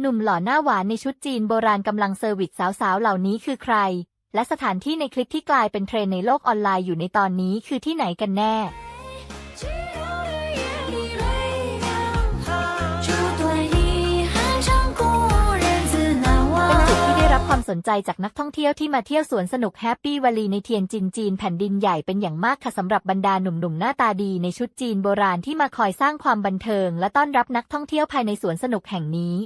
หนุ่มหล่อหน้าหวานในชุดจีนโบราณกำลังเซอร์วิสสาวๆ เหล่านี้คือใคร และสถานที่ในคลิปที่กลายเป็นเทรนในโลกออนไลน์อยู่ในตอนนี้คือที่ไหนกันแน่ เป็นจุดที่ได้รับความสนใจจากนักท่องเที่ยวที่มาเที่ยวสวนสนุกแฮปปี้วาลีในเทียนจินจีนแผ่นดินใหญ่เป็นอย่างมากค่ะสำหรับบรรดาหนุ่มๆหน้าตาดีในชุดจีนโบราณที่มาคอยสร้างความบันเทิง และต้อนรับนักท่องเที่ยวภายในสวนสนุกแห่งนี้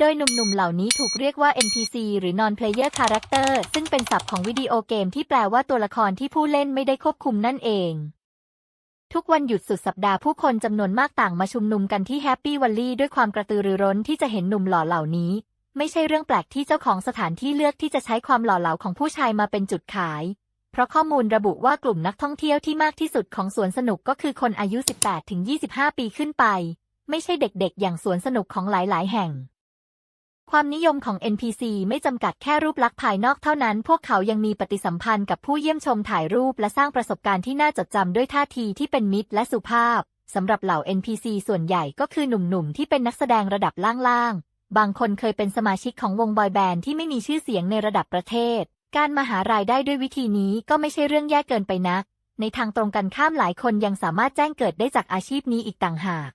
โดยหนุ่มๆ เหล่านี้ถูกเรียกว่า NPC หรือ Non Player Character ซึ่งเป็นศัพท์ของวิดีโอเกมที่แปลว่าตัวละครที่ผู้เล่นไม่ได้ควบคุมนั่นเอง ทุกวันหยุดสุดสัปดาห์ผู้คนจำนวนมากต่างมาชุมนุมกันที่แฮปปี้วัลลี่ด้วยความกระตือรือร้นที่จะเห็นหนุ่มหล่อเหล่านี้ ไม่ใช่เรื่องแปลกที่เจ้าของสถานที่เลือกที่จะใช้ความหล่อเหลาของผู้ชายมาเป็นจุดขาย เพราะข้อมูลระบุว่ากลุ่มนักท่องเที่ยวที่มากที่สุดของสวนสนุกก็คือคนอายุ 18-25 ปีขึ้นไป ไม่ใช่เด็กๆ อย่างสวนสนุกของหลายๆ แห่ง ความนิยมของ NPC ไม่จำกัดแค่รูปลักษณ์ภายนอกเท่านั้น พวกเขายังมีปฏิสัมพันธ์กับผู้เยี่ยมชมถ่ายรูปและสร้างประสบการณ์ที่น่าจดจำด้วยท่าทีที่เป็นมิตรและสุภาพ สำหรับเหล่า NPC ส่วนใหญ่ก็คือหนุ่มๆ ที่เป็นนักแสดงระดับล่างๆ บางคนเคยเป็นสมาชิกของวงบอยแบนด์ที่ไม่มีชื่อเสียงในระดับประเทศ การมาหารายได้ด้วยวิธีนี้ก็ไม่ใช่เรื่องแย่เกินไปนัก ในทางตรงกันข้ามหลายคนยังสามารถแจ้งเกิดได้จากอาชีพนี้อีกต่างหาก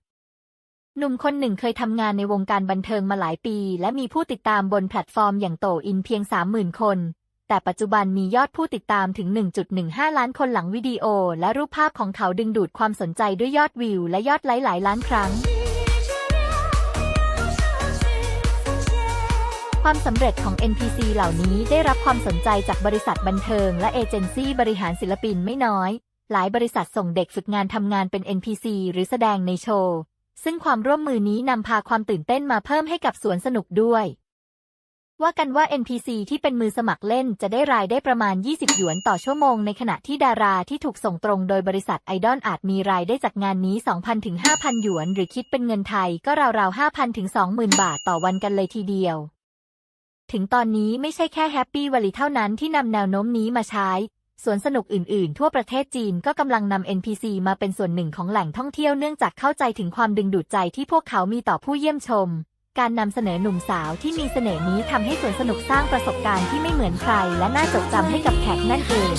หนุ่มคนหนึ่งเคยทำงานในวงการบันเทิงมาหลายปี และมีผู้ติดตามบนแพลตฟอร์มอย่างโตอินเพียง 30,000 คน แต่ปัจจุบันมียอดผู้ติดตามถึง 1.15 ล้านคนหลังวิดีโอ และรูปภาพของเขาดึงดูดความสนใจด้วยยอดวิว และยอดไลค์หลายล้านครั้ง ความสำเร็จของ NPC เหล่านี้ได้รับความสนใจจากบริษัทบันเทิง และเอเจนซี่บริหารศิลปินไม่น้อย หลายบริษัทส่งเด็กฝึกงานทำงานเป็น NPC หรือแสดงในโชว์ ซึ่งความร่วมมือนี้นำพาความตื่นเต้นมาเพิ่มให้กับสวนสนุกด้วย ว่ากันว่า NPC ที่เป็นมือสมัครเล่นจะได้รายได้ประมาณ 20 หยวนต่อชั่วโมง ในขณะที่ดาราที่ถูกส่งตรงโดยบริษัทไอดอลอาจมีรายได้จากงานนี้ 2,000 ถึง 5,000 หยวน หรือคิดเป็นเงินไทยก็ราวๆ 5,000 ถึง 20,000 บาทต่อวันกันเลยทีเดียวถึงตอนนี้ไม่ใช่แค่แฮปปี้วลีเท่านั้นที่นำแนวโน้มนี้มาใช้ สวนสนุกอื่นๆ ทั่วประเทศจีนก็กำลังนำ NPC มาเป็นส่วนหนึ่งของแหล่งท่องเที่ยวเนื่องจากเข้าใจถึงความดึงดูดใจที่พวกเขามีต่อผู้เยี่ยมชม การนำเสนอหนุ่มสาวที่มีเสน่ห์นี้ทำให้สวนสนุกสร้างประสบการณ์ที่ไม่เหมือนใคร และน่าจดจำให้กับแขกนั่นเอง